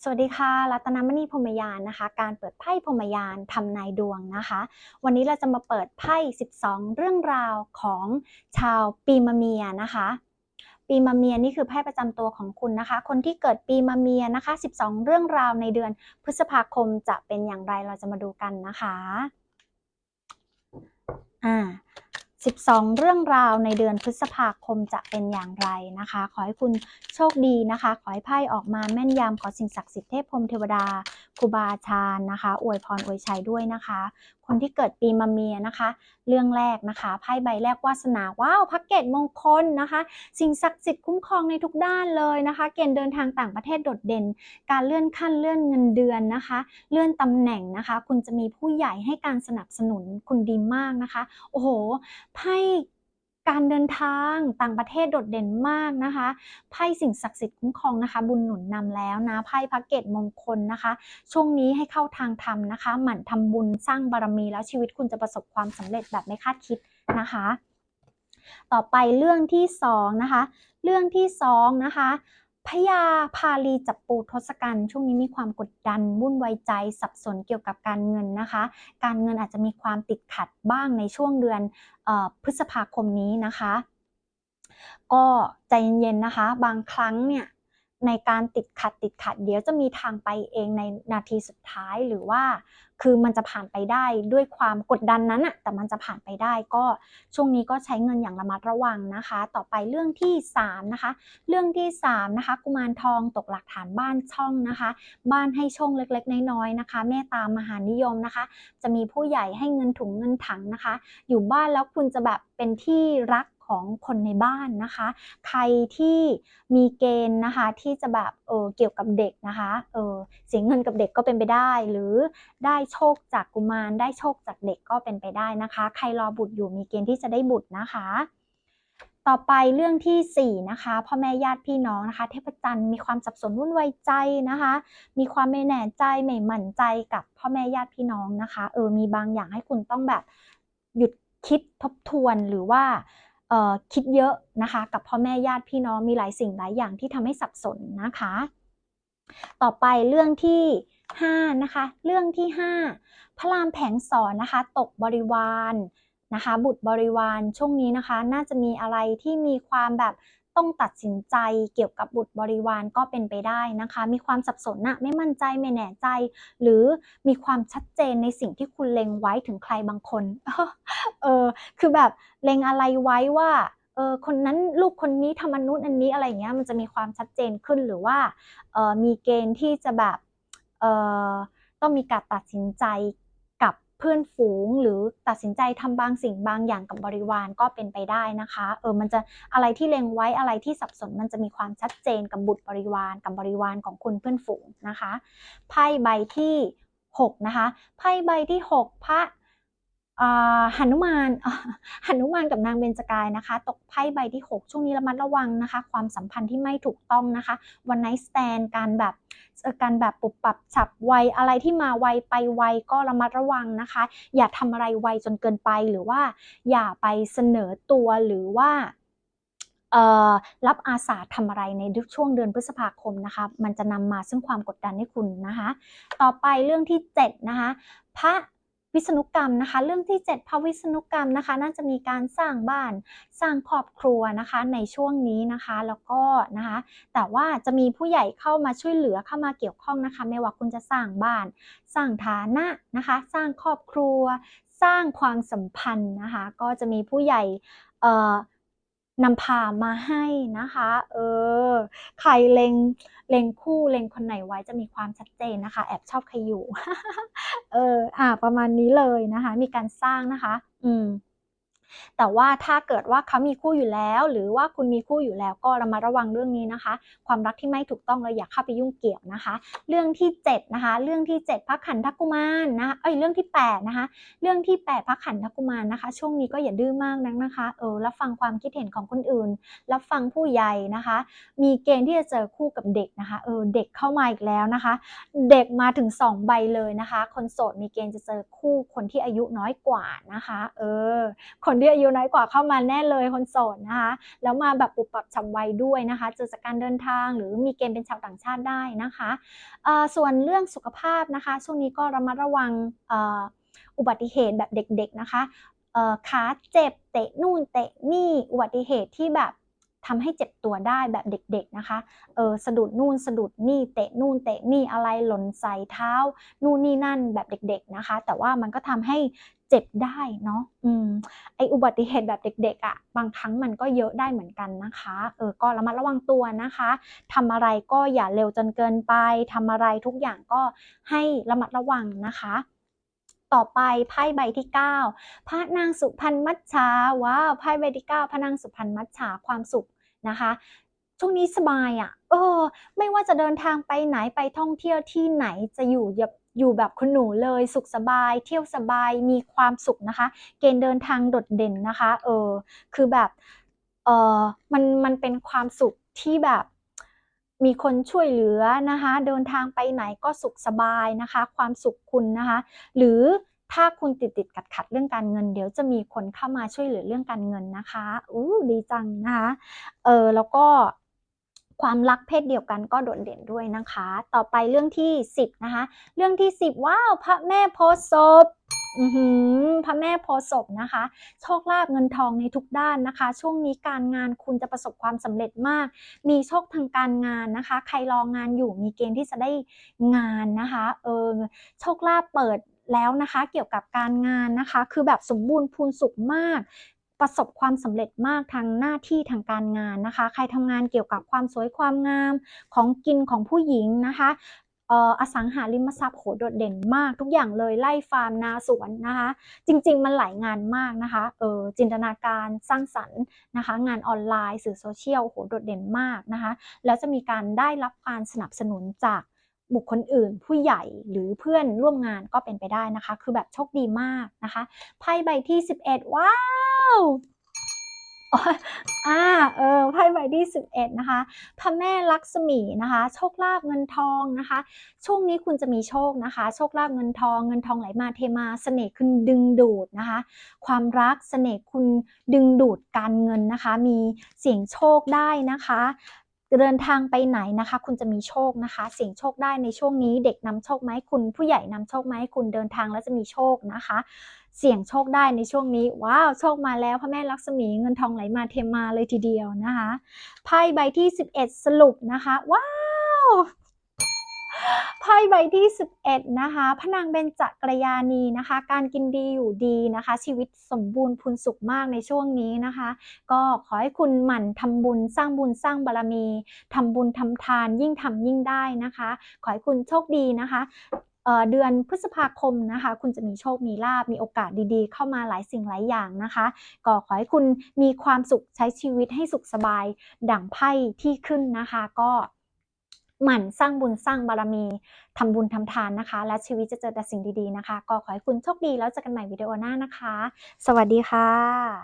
สวัสดีค่ะ รัตนมณีพรหมยานนะคะ การเปิดไพ่พรหมยานทำนายดวงนะคะ วันนี้เราจะมาเปิดไพ่ 12 เรื่องราวของชาวปีมะเมียนะคะ ปีมะเมียนี่คือไพ่ประจำตัวของคุณนะคะ คนที่เกิดปีมะเมียนะคะ 12 เรื่องราวในเดือนพฤษภาคมจะเป็นอย่างไรเราจะมาดูกันนะคะ อ่า 12 เรื่องราวในเดือนพฤษภาคมจะเป็นอย่างไรนะคะ ขอให้คุณโชคดีนะคะ ขอให้ไพ่ออกมาแม่นยำขอสิ่งศักดิ์สิทธิ์เทพพรมเทวดาครูบาอาจารย์นะคะ อวยพรอวยชัยด้วยนะคะ คนที่เกิดปีมะเมียนะคะ เรื่องแรกนะคะไพ่ใบแรกวาสนาว้าวพักเกตมงคลนะคะ สิ่งศักดิ์สิทธิ์คุ้มครองในทุกด้านเลยนะคะ เกณฑ์เดินทางต่างประเทศโดดเด่น การเลื่อนขั้นเลื่อนเงินเดือนนะคะ เลื่อนตำแหน่งนะคะ คุณจะมีผู้ใหญ่ให้การสนับสนุนคุณดีมากนะคะ โอ้โหไพ่การเดินทางต่างประเทศโดดเด่นมากนะคะไพ่สิ่งศักดิ์สิทธิ์คุ้มครองนะคะ บุญหนุนนำแล้วนะไพ่พระเกตมงคลนะคะ ช่วงนี้ให้เข้าทางธรรมนะคะ หมั่นทำบุญสร้างบารมีแล้วชีวิตคุณจะประสบความสำเร็จแบบไม่คาดคิดนะคะ ต่อไปเรื่องที่สองนะคะ เรื่องที่สองนะคะ พญาพาลีจับปูทศกัณฐ์ช่วงนี้มีความกดดันวุ่นวายใจสับสนเกี่ยวกับการเงินนะคะ การเงินอาจจะมีความติดขัดบ้างในช่วงเดือนออพฤษภาคมนี้นะคะ ก็ใจเย็นๆนะคะ บางครั้งเนี่ย ในการติดขัดติดขัด เดี๋ยวจะมีทางไปเองในนาทีสุดท้ายหรือว่า คือมันจะผ่านไปได้ด้วยความกดดันนั้นอะแต่มันจะผ่านไปได้ก็ช่วงนี้ก็ใช้เงินอย่างระมัดระวังนะคะ ต่อไปเรื่องที่3นะคะเรื่องที่3นะคะกุมารทองตกหลักฐานบ้านช่องนะคะ บ้านให้ช่องเล็กๆ น้อยๆนะคะเมตตามหานิยมนะคะ จะมีผู้ใหญ่ให้เงินถุงเงินถังนะคะ อยู่บ้านแล้วคุณจะแบบเป็นที่รัก ของคนในบ้านนะคะ ใครที่มีเกณฑ์นะคะที่จะแบบเออเกี่ยวกับเด็กนะคะเออเสียเงินกับเด็กก็เป็นไปได้ หรือได้โชคจากกุมารได้โชคจากเด็กก็เป็นไปได้นะคะ ใครรอบุตรอยู่มีเกณฑ์ที่จะได้บุตรนะคะต่อไปเรื่องที่ 4 นะคะพ่อแม่ญาติพี่น้องนะคะ เทพจันทร์มีความสับสนวุ่นวายใจนะคะ มีความไม่แน่ใจไม่มั่นใจกับพ่อแม่ญาติพี่น้องนะคะเออมีบางอย่างให้คุณต้องแบบหยุดคิดทบทวนหรือว่า คิดเยอะนะคะ กับพ่อแม่ญาติพี่น้องมีหลายสิ่งหลายอย่างที่ทำให้สับสนนะคะ ต่อไปเรื่องที่5นะคะ เรื่องที่ 5 พระรามแผงสอนนะคะ ตกบริวารนะคะ บุตรบริวารช่วงนี้นะคะ น่าจะมีอะไรที่มีความแบบ ต้องตัดสินใจเกี่ยวกับบุตรบริวารก็เป็นไปได้นะคะ มีความสับสนนะไม่มั่นใจไม่แน่ใจ หรือมีความชัดเจนในสิ่งที่คุณเล็งไว้ถึงใครบางคนเออคือแบบเล็งอะไรไว้ว่าเออคนนั้นลูกคนนี้ทำอันนู้นอันนี้อะไรเงี้ยมันจะมีความชัดเจนขึ้นหรือว่าเออมีเกณฑ์ที่จะแบบเออต้องมีการตัดสินใจ พื่อนฝูงหรือตัดสินใจทำบางสิ่งบางอย่างกับบริวารก็เป็นไปได้นะคะ เออมันจะอะไรที่เล็งไว้อะไรที่สับสนมันจะมีความชัดเจนกับบุตรบริวารกับบริวารของคุณเพื่อนฝูงนะคะไพ่ใบที่ 6 นะคะไพ่ใบที่ 6 พระ หนุมานหนุมานกับนางเบญจกายนะคะ ตกไพ่ใบที่ 6 ช่วงนี้ระมัดระวังนะคะ ความสัมพันธ์ที่ไม่ถูกต้องนะคะวันไนสแตนการแบบการแบบปุบปับฉับไวอะไรที่มาไวไปไวก็ระมัดระวังนะคะ อย่าทำอะไรไวจนเกินไปหรือว่า อย่าไปเสนอตัวหรือว่ารับอาสาทำอะไรในช่วงเดือนพฤษภาคมนะคะ มันจะนำมาซึ่งความกดดันให้คุณนะคะ ต่อไปเรื่องที่ 7 นะคะ พระ วิษณุกรรมนะคะ เรื่องที่ 7พระวิษณุกรรมนะคะ น่าจะมีการสร้างบ้านสร้างครอบครัวนะคะในช่วงนี้นะคะ แล้วก็นะคะ แต่ว่าจะมีผู้ใหญ่เข้ามาช่วยเหลือเข้ามาเกี่ยวข้องนะคะ ไม่ว่าคุณจะสร้างบ้าน สร้างฐานะนะคะ สร้างครอบครัว สร้างความสัมพันธ์นะคะ ก็จะมีผู้ใหญ่เอ่อ นำพามาให้นะคะ เออ ใครเลงเลงคู่เลงคนไหนไว้จะมีความชัดเจนนะคะ แอบชอบใครอยู่ เออ อ่า ประมาณนี้เลยนะคะ มีการสร้างนะคะ อืม แต่ว่าถ้าเกิดว่าเขามีคู่อยู่แล้ว หรือว่าคุณมีคู่อยู่แล้วก็ระมัดระวังเรื่องนี้นะคะ ความรักที่ไม่ถูกต้องเราอย่าเข้าไปยุ่งเกี่ยวนะคะ เรื่องที่7นะคะ เรื่องที่ 7พระขันธกุมารนะเอ้ยเรื่องที่8นะคะ เรื่องที่ 8พระขันธกุมารนะคะ ช่วงนี้ก็อย่าดื้อมากนักนะคะ เออรับฟังความคิดเห็นของคนอื่น รับฟังผู้ใหญ่นะคะ มีเกณฑ์ที่จะเจอคู่กับเด็กนะคะ เออเด็กเข้ามาอีกแล้วนะคะ เด็กมาถึง 2 ใบเลยนะคะ คนโสดมีเกณฑ์จะเจอคู่คนที่อายุน้อยกว่านะคะ เออ คนที่อายุน้อยกว่าเข้ามาแน่เลยคนโสดนะคะ แล้วมาแบบปุบปับฉับไวด้วยนะคะ เจอจากการเดินทางหรือมีเกณฑ์เป็นชาวต่างชาติได้นะคะส่วนเรื่องสุขภาพนะคะ ช่วงนี้ก็ระมัดระวังอ,อุบัติเหตุแบบเด็กๆนะคะขาเจ็บเตะนู่นเตะนี่อุบัติเหตุที่แบบทำให้เจ็บตัวได้แบบเด็กๆนะคะ เออสะดุดนู่นสะดุดนี่เตะนู่นเตะนี่อะไรหล่นใส่เท้า นู่นนี่นั่นแบบเด็กๆนะคะ แต่ว่ามันก็ทำให้ เจ็บได้เนาะอืมไออุบัติเหตุแบบเด็กๆอะ่ะบางครั้งมันก็เยอะได้เหมือนกันนะคะเออก็ระมัดระวังตัวนะคะทำอะไรก็อย่าเร็วจนเกินไปทำอะไรทุกอย่างก็ให้ระมัดระวังนะคะต่อไปไพ่ใบที่ 9 พระนางสุพรรณมัจฉาว้าวไพ่ใบที่ 9 พระนางสุพรรณมัจฉาความสุขนะคะ ช่วงนี้สบายอะ่ะเออ ไม่ว่าจะเดินทางไปไหนไปท่องเที่ยวที่ไหนจะอยู่แบบ อยู่แบบคุณหนูเลยสุขสบาย เที่ยวสบายมีความสุขนะคะ เกณฑ์เดินทางโดดเด่นนะคะ เออคือแบบเออมันมันเป็นความสุขที่แบบมีคนช่วยเหลือนะคะ เดินทางไปไหนก็สุขสบายนะคะ ความสุขคุณนะคะ หรือถ้าคุณติดติดขัดขัดเรื่องการเงิน เดี๋ยวจะมีคนเข้ามาช่วยเหลือเรื่องการเงินนะคะอู้ดีจังนะคะเออแล้วก็ ความรักเพศเดียวกันก็โดดเด่นด้วยนะคะ ต่อไปเรื่องที่ 10 นะคะ เรื่องที่ 10 ว้าว พระแม่โพธิ์ศพอือหือพระแม่โพธิ์ศพนะคะ โชคลาภเงินทองในทุกด้านนะคะ ช่วงนี้การงานคุณจะประสบความสำเร็จมาก มีโชคทางการงานนะคะ ใครรองานอยู่มีเกณฑ์ที่จะได้งานนะคะเออโชคลาภเปิดแล้วนะคะเกี่ยวกับการงานนะคะ คือแบบสมบูรณ์พูนสุขมาก ประสบความสำเร็จมากทางหน้าที่ทางการงานนะคะ ใครทำงานเกี่ยวกับความสวยความงามของกินของผู้หญิงนะคะเอ่ออสังหาริมทรัพย์โหโดดเด่นมากทุกอย่างเลยไล่ฟาร์มนาสวนนะคะ จริง ๆ มันหลายงานมากนะคะเออจินตนาการสร้างสรรค์นะคะ งานออนไลน์สื่อโซเชียลโหโดดเด่นมากนะคะ แล้วจะมีการได้รับการสนับสนุนจากบุคคลอื่น ผู้ใหญ่หรือเพื่อนร่วมงานก็เป็นไปได้นะคะ คือแบบโชคดีมากนะคะไพ่ใบที่ 11 ว้า วอ๋ออ่า เออ ไพ่ใบที่11นะคะ พระแม่ลักษมีนะคะ โชคลาภเงินทองนะคะ ช่วงนี้คุณจะมีโชคนะคะ โชคลาภเงินทอง เงินทองไหลมาเทมาเสน่ห์คุณดึงดูดนะคะ ความรักเสน่ห์คุณดึงดูดการเงินนะคะ มีเสียงโชคได้นะคะ เดินทางไปไหนนะคะ คุณจะมีโชคนะคะ เสี่ยงโชคได้ในช่วงนี้ เด็กนำโชคไหมคุณ ผู้ใหญ่นำโชคไหมคุณเดินทางแล้วจะมีโชคนะคะ เสี่ยงโชคได้ในช่วงนี้ ว้าวโชคมาแล้วพระแม่ลักษมีเงินทองไหลมาเทมาเลยทีเดียวนะคะไพ่ใบที่ 11 สรุปนะคะ ว้าว ไพ่ใบที่ 11 นะคะพระนางเบญจกัลยาณีนะคะ การกินดีอยู่ดีนะคะ ชีวิตสมบูรณ์พูนสุขมากในช่วงนี้นะคะ ก็ขอให้คุณหมั่นทำบุญสร้างบุญสร้างบารมีทำบุญทำทานยิ่งทำยิ่งได้นะคะ ขอให้คุณโชคดีนะคะเอ่อเดือนพฤษภาคมนะคะ คุณจะมีโชค มีลาบ มีโอกาสดีๆ เข้ามาหลายสิ่งหลายอย่างนะคะ ก็ขอให้คุณมีความสุขใช้ชีวิตให้สุขสบาย ดั่งไพ่ที่ขึ้นนะคะ ก็ หมั่นสร้างบุญสร้างบารมีทำบุญทำทานนะคะ และชีวิตจะเจอแต่สิ่งดีๆนะคะ ก็ขอให้คุณโชคดีแล้วเจอกันใหม่วิดีโอหน้านะคะ สวัสดีค่ะ